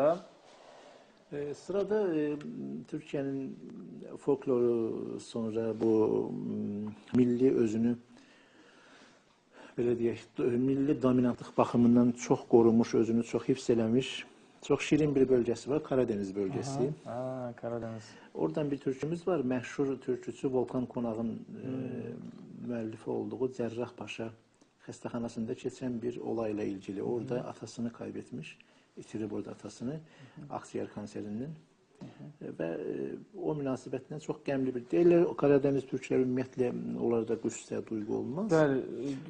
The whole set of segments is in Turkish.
sırada. Ee, Sırada e, Türkiye'nin folkloru sonra bu m, milli özünü belə deyək, milli dominantlıq baxımından çox qorumuş, özünü çox hifz eləmiş, çox şirin bir bölgəsi var, Karadeniz bölgəsi. Aa, Karadeniz. Oradan bir türkümüz var, məşhur türküçü Volkan Qonağın e, müəllifi olduğu Cərrah Paşa xəstəxanasında keçən bir olayla ilgili. Orada atasını kaybetmiş, itirib orada atasını akciğer kanserindən. Və e, o münasibətlə çox qəmli bir deyirlər Karadeniz türkləri ümumiyyətlə onlarda qüssə, duyğu olmaz. Bəli,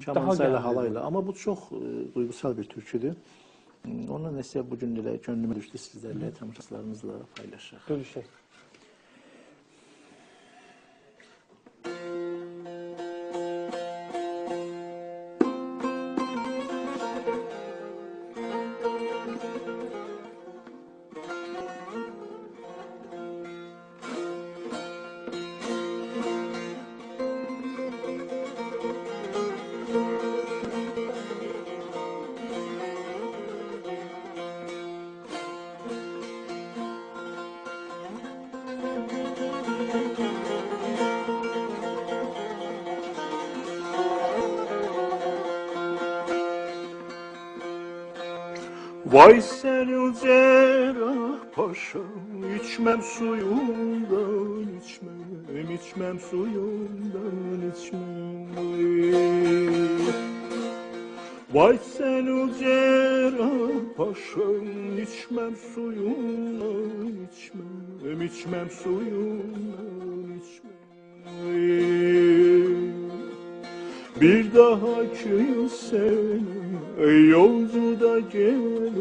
daha Kamansa ilə, gəldi. halayla. Amma bu çox e, duygusal bir türküdür. Ondan nəsə bu gün elə könlümə düşdü sizlərlə, tamaşaçılarımızla paylaşaq. Görüşək. Vay senin cerrah paşam içmem suyundan içmem içmem suyundan içmem. Vay, senin cerrah paşam içmem suyundan içmem içmem suyundan içmem. Bir daha kimsenin Yolcuda gelir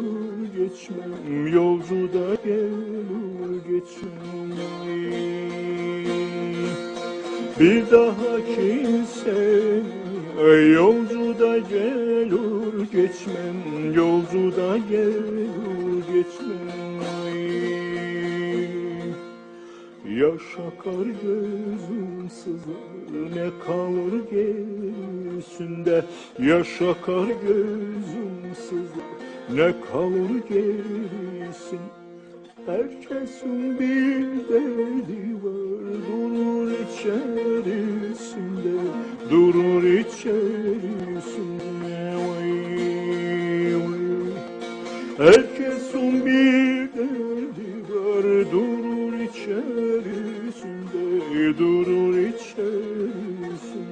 geçmem. Yolcuda gelir geçmem. Bir daha kimsenin Yolcuda gelir geçmem. Yolcuda gelir geçmem Yaş akar gözüm sızlar ne kalır gerisinde? Yaş akar gözüm sızlar ne kalır gerisin Herkesin bir derdi var durur içerisinde. Durur içerisinde Herkesin bir durur içerisinde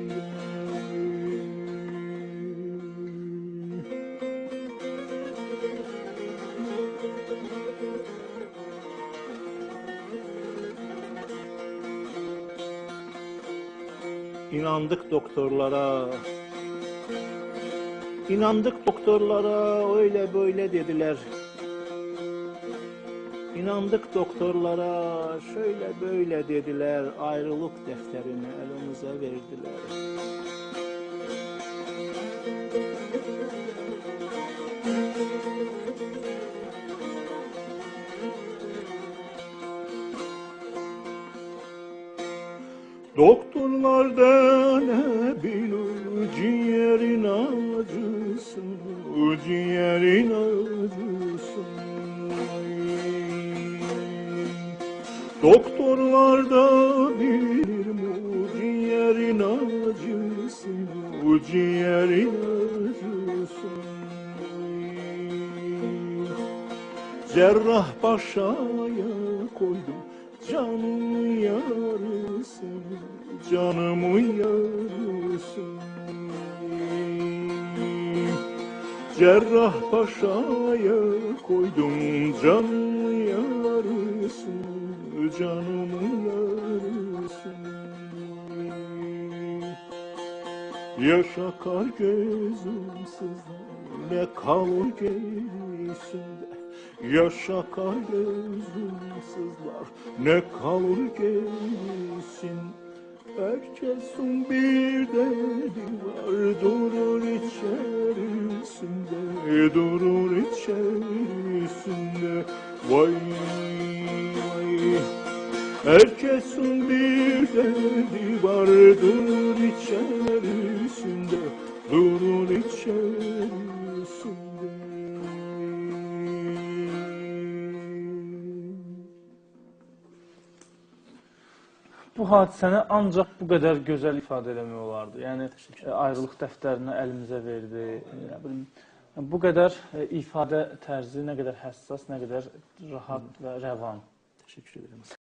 İnandık doktorlara. İnandık doktorlara öyle böyle dediler. İnandık doktorlara şöyle böyle dediler. Ayrılık defterini elimize verdiler. Doktorlar da ne bilir Doktorlar da bilir mi ciğerin acısını, ciğerin acısını. Cerrah paşaya koydum canımın yarısını, canımın yarısını. Cerrah paşaya koydum yarısını, canımın yarısını. Yaş akar gözüm ne kalır gerisinde. Yaş akar gözüm ne kalır gerisin. Herkesin bir derdi var durur içerisinde Durur içerisinde. Vay Herkesin bir derdi vardır içerisinde Durun içerisinde Bu hadisəni ancaq bu qədər gözəl ifadə eləmək olardı. Yəni, e, ayrılıq dəftərini əlimizə verdi. E, nə bilim, bu qədər e, ifadə tərzi nə qədər həssas, nə qədər rahat və rəvan. Təşəkkür edirəm.